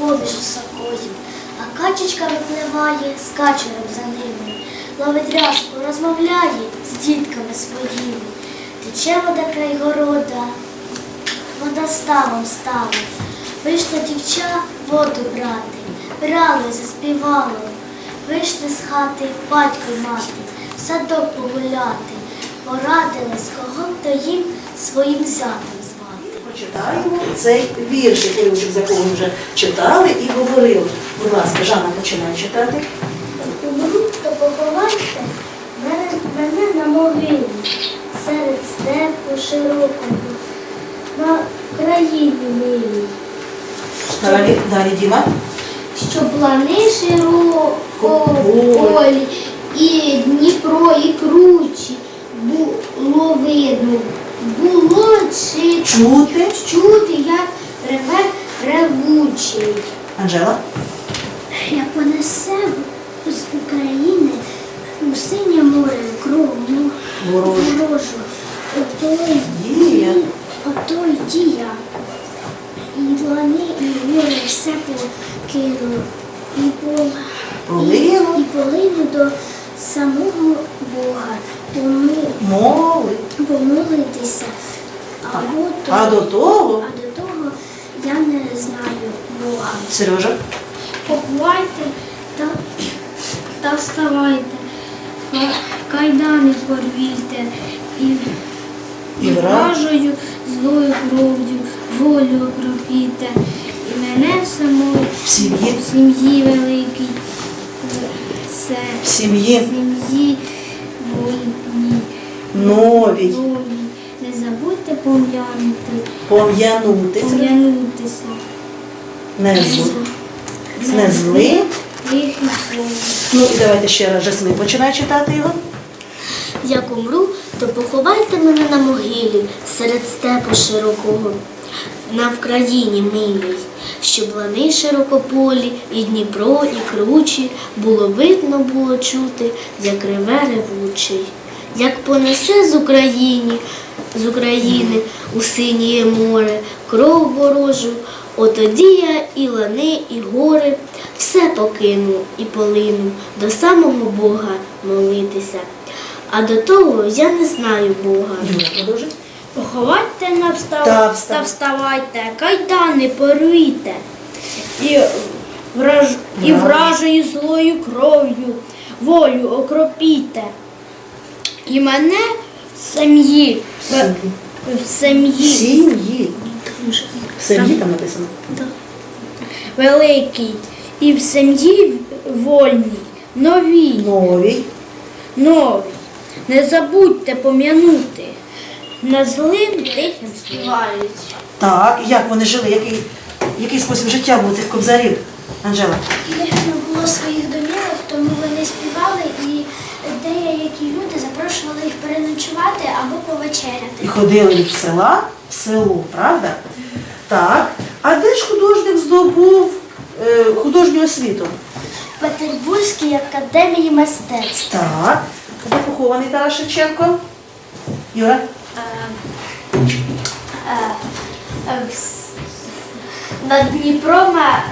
води високої, а качечка випливає з качером за ними. Ловить рязку, розмовляє з дітками своїми. Тече вода край города, вода ставом стала. Вийшла дівча воду брати, брали, заспівали. Вийшли з хати батько й мати, в садок погуляти. Порадились, кого то їм своїм зятем Прочитаємо цей віршик, уривчик, з якого ми вже читали і говорили. Будь ласка, Жанна починає читати. Умру, то поховайте мене, мене на могилі, серед степу широкого, на країні милій. Далі, далі Діма. Щоб лани широко полі, і Дніпро, і кручі було видно. Було чи Чути. чути, як реве ревучий. Анжела. Як понесе з України у синє море кровну Ворожу. отой Дія. отой дія. І лани, і віри все покину, і по Полину. і полину до самого Бога поми, Мови. помолитися. То, А до того. а до того я не знаю Бога. Сережа. Поховайте та, та вставайте, кайдани порвійте і, І вражою злою кров'ю волю окропіте, і мене самої В сім'ї. в сім'ї великій, все В сім'ї. сім'ї вольній, Новій. новій. Не забудьте пом'янути, Пом'янутися. пом'янутися. Не зл. Не злим. Ну і давайте ще раз Жасмин починає читати його. Як умру, то поховайте мене на могилі серед степу широкого, на Вкраїні милій, щоб лани широкополі, і Дніпро, і кручі, було видно, було чути, як реве ревучий. Як понесе з України, з України у синє море, кров ворожу, отоді я і лани, і гори, все покину і полину до самого Бога молитися. А до того я не знаю Бога. Поховайте на встав... Та встав- та вставайте, кайдани порвійте, і, враж... і Враж. вражою злою кров'ю волю окропіте. І мене в сім'ї, в- в сім'ї Сім'ї. В сім'ї там написано. великій, і в сім'ї вольній, новій, Новій. новій. Не забудьте пом'янути, на злим тихим співають. Так, як вони жили, який, який спосіб життя був у цих кобзарів? Анжела. Них не було своїх домівок, тому вони співали і деякі люди запрошували їх переночувати або повечеряти. І ходили від села в село, правда? Так. А де ж художник здобув е, художню освіту? В Петербурзькій академії мистецтв. Так. Де похований Тарас Шевченко? Юра? Над Дніпром е,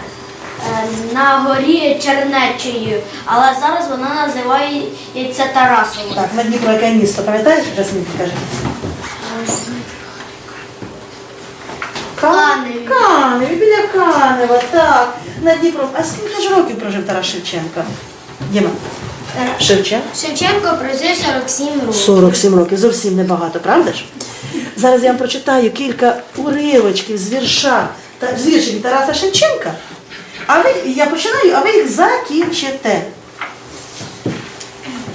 на горі Чернечею, але зараз вона називається Тарасово. Так, на Дніпро яке місто, пам'ятаєш? Жасмін, покажи. Каневі. Каневі, біля Канева, так. На Дніпро. А скільки ж років прожив Тарас Шевченко? Діма? Шевченко? Шевченко прожив 47 років. 47 років, зовсім небагато, правда ж? Зараз я вам прочитаю кілька уривочків з вірша з віршів Тараса Шевченка. А ви, я починаю, а ви їх закінчите.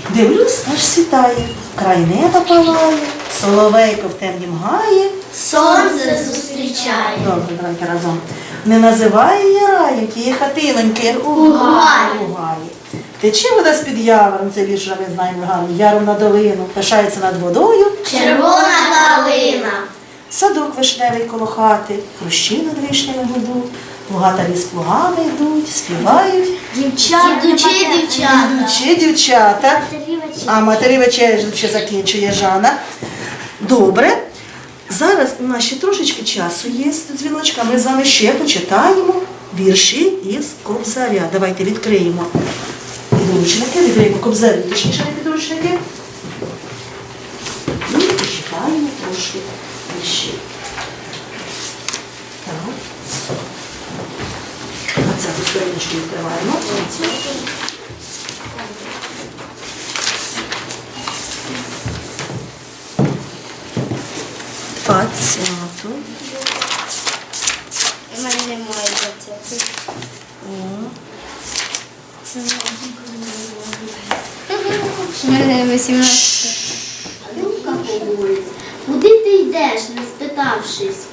Дивлюсь, аж світає, край неба палає, соловейко в темнім гає. Сонце зустрічає. Добре, давайте разом. Не називає я раю тієї хатиноньки у гаї. Тече вода з-під явором, це вірш, ми знаємо гарно, яром на долину, пишається над водою. Червона калина. Садок вишневий коло хати, хрущі над вишнями гудуть, плугатарі з плугами йдуть, співають. Дівчата. Дівчата. Йдучи дівчата. А матері вечері ще закінчує Жана. Добре. Зараз у нас ще трошечки часу є дзвіночка. Ми з вами ще почитаємо вірші із Кобзаря. Давайте відкриємо підручники, відкриємо Кобзарі, точніше не підручники. І почитаємо трошки вірші. Так. А сторіночки відкриваємо. Двадцяту. У мене немає. О. У мене 18. Думка говорить, куди ти йдеш, не спитавшись,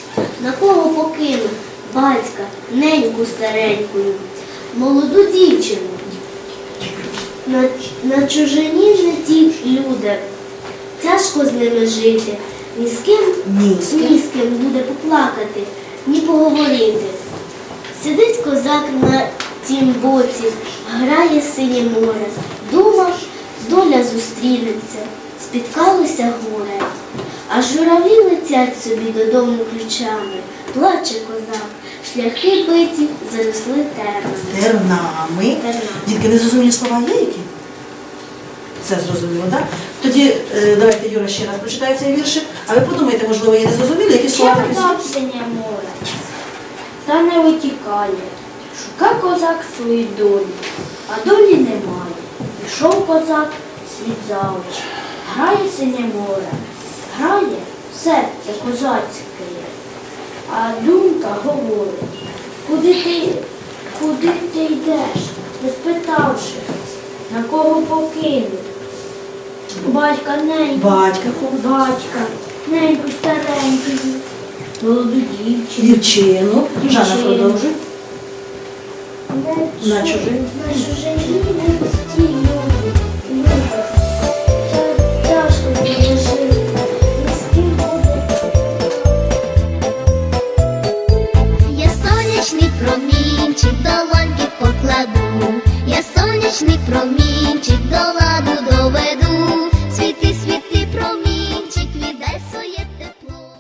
на кого покинув батька, неньку старенькою, молоду дівчину. На, на чужині не ті люди, тяжко з ними жити, ні з ким, Ні з ким. ні з ким буде поплакати, ні поговорити. Сидить козак на тім боці, грає синє море. Думав, доля зустрінеться, спіткалося горе. А журавлі летять собі додому ключами. Плаче козак, шляхи биті заросли тернами. Тернами. Дітки, незрозумілі слова є які? Це зрозуміло, так? Тоді е, давайте Юра ще раз прочитає цей віршик, а ви подумайте, можливо, є незрозумілі, які слова такі. Чим синє море, та не витікає. Шука козак свою долю, а долі немає. Пішов козак слід за очі. Грає синє море, грає серце козацьке. А думка говорить, куди ти, куди ти йдеш, не спитавши, на кого покинув. Батька неньку, Батька батька, неньку стареньку, молоду дівчину. Дівчину. Жанна Дівчину. продовжуй. На чужині. На чужині Удачный прод.